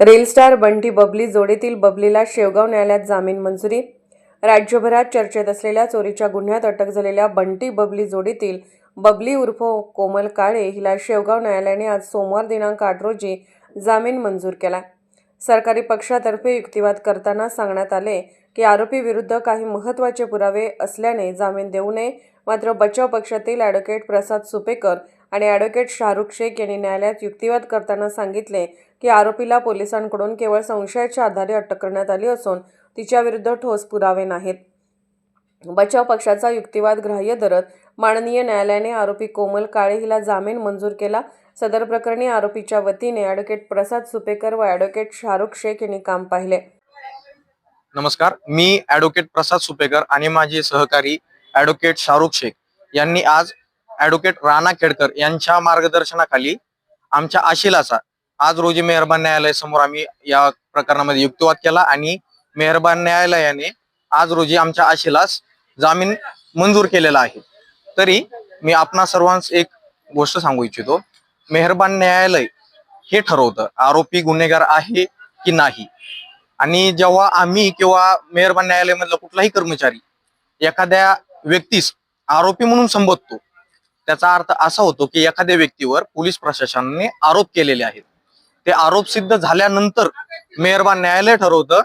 रेलस्टार बंटी बबली जोडीतील बबलीला शेवगाव न्यायालयात जामीन मंजुरी. राज्यभरात चर्चेत असलेल्या चोरीच्या गुन्ह्यात अटक झालेल्या बंटी बबली जोडीतील बबली उर्फ कोमल काळे हिला शेवगाव न्यायालयाने आज सोमवार दिनांक आठ रोजी जामीन मंजूर केला. सरकारी पक्षातर्फे युक्तिवाद करताना सांगण्यात आले की आरोपी विरुद्ध काही महत्त्वाचे पुरावे असल्याने जामीन देऊ नये. मात्र बचाव पक्षातील ॲडव्होकेट प्रसाद सुपेकर आणि ॲडव्होकेट शाहरुख शेख यांनी न्यायालयात युक्तिवाद करताना सांगितले की आरोपीला पोलिसांकडून केवळ संशयाच्या आधारे अटक करण्यात आली असून तिच्याविरुद्ध ठोस पुरावे नाहीत. बचाव पक्षाचा युक्तिवाद ग्राह्य धरत माननीय न्यायालयाने आरोपी कोमल काळे हिला जामीन मंजूर केला. सदर प्रकरणी आरोपीच्या वतीने ॲडव्होकेट प्रसाद सुपेकर व ॲडव्होकेट शाहरुख शेख यांनी काम पाहिले. नमस्कार मी ॲडव्होकेट प्रसाद सुपेकर आणि माझे सहकारी ॲडव्होकेट शाहरुख शेख यांनी आज ऍडव्होकेट राणा खेडकर यांच्या मार्गदर्शनाखाली आमच्या आशिलाचा आज रोजी मेहरबान न्यायालयासमोर आम्ही या प्रकरणामध्ये युक्तिवाद केला आणि मेहरबान न्यायालयाने आज रोजी आमच्या आशिलास जामीन मंजूर केलेला आहे. तरी मी आपणा सर्वांस एक गोष्ट सांगू इच्छितो. मेहरबान न्यायालय हे ठरवतं आरोपी गुन्हेगार आहे की नाही? आणि जेव्हा आम्ही किंवा मेहरबान न्यायालयामधला कुठलाही कर्मचारी एखाद्या व्यक्तीस आरोपी म्हणून संबोधतो त्याचा अर्थ असा होतो की एखाद्या व्यक्तीवर पोलीस प्रशासनाने आरोप केलेले आहेत. ते आरोप सिद्ध झाल्यानंतर मेहरबान न्यायालय ठरवतं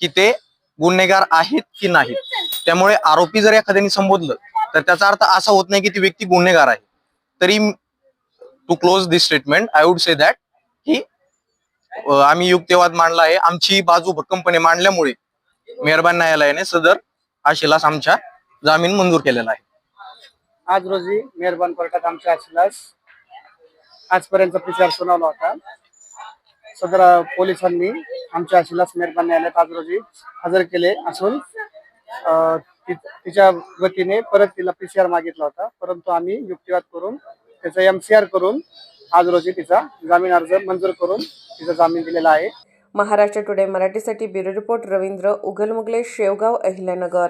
की ते गुन्हेगार आहेत की नाहीत त्यामुळे आरोपी जर एखाद्याने संबोधलं तर त्याचा अर्थ असा होत नाही की ती व्यक्ती गुन्हेगार आहे. तरी to close this statement I would say that की आम्ही युक्तिवाद मांडला आहे. आमची बाजू भक्कमपणे मांडल्यामुळे मेहरबान न्यायालयाने सदर आशिलास आमच्या जामीन मंजूर केलेला आहे. आज रोजी मेहरबान कोर्टात आमच्या आशिलास. आजपर्यंत विचार सुनावला होता. सदर पोलिसांनी आमच्या आशिलास मेहरबान न्यायालयात आज रोजी हजर केले असून ति- तिच्या वतीने परत तिला पीसीआर मागितला होता. परंतु आम्ही युक्तिवाद करून त्याचा एमसीआर करून आज रोजी तिचा जामीन अर्ज मंजूर करून तिचा जामीन दिलेला आहे. महाराष्ट्र टुडे मराठीसाठी ब्युरो रिपोर्ट रवींद्र उगलमुगले शेवगाव अहिल्यानगर.